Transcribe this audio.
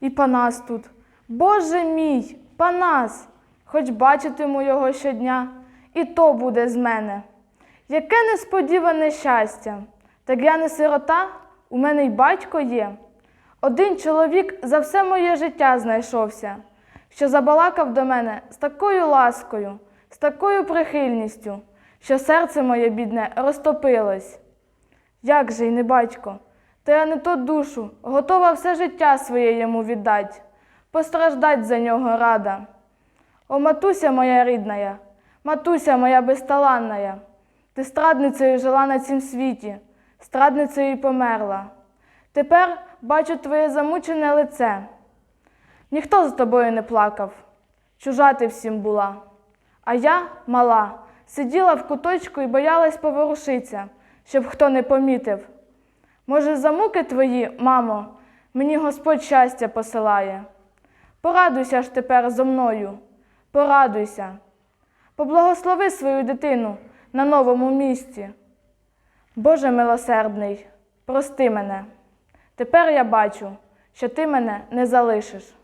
І Панас тут. Боже мій, Панас, хоч бачитиму його щодня, і то буде з мене. Яке несподіване щастя! Так я не сирота, у мене й батько є. Один чоловік за все моє життя знайшовся, що забалакав до мене з такою ласкою, з такою прихильністю, що серце моє бідне розтопилось. Як же й не батько, та я не то душу, готова все життя своє йому віддать, постраждать за нього рада. О, матуся моя рідная, матуся моя безталанная, ти страдницею жила на цім світі, страдницею й померла. Тепер бачу твоє замучене лице. Ніхто з тобою не плакав, чужа ти всім була. А я, мала, сиділа в куточку і боялась поворушитися, щоб хто не помітив. Може, за муки твої, мамо, мені Господь щастя посилає. Порадуйся ж тепер зо мною, порадуйся. Поблагослови свою дитину на новому місці. Боже милосердний, прости мене. Тепер я бачу, що ти мене не залишиш.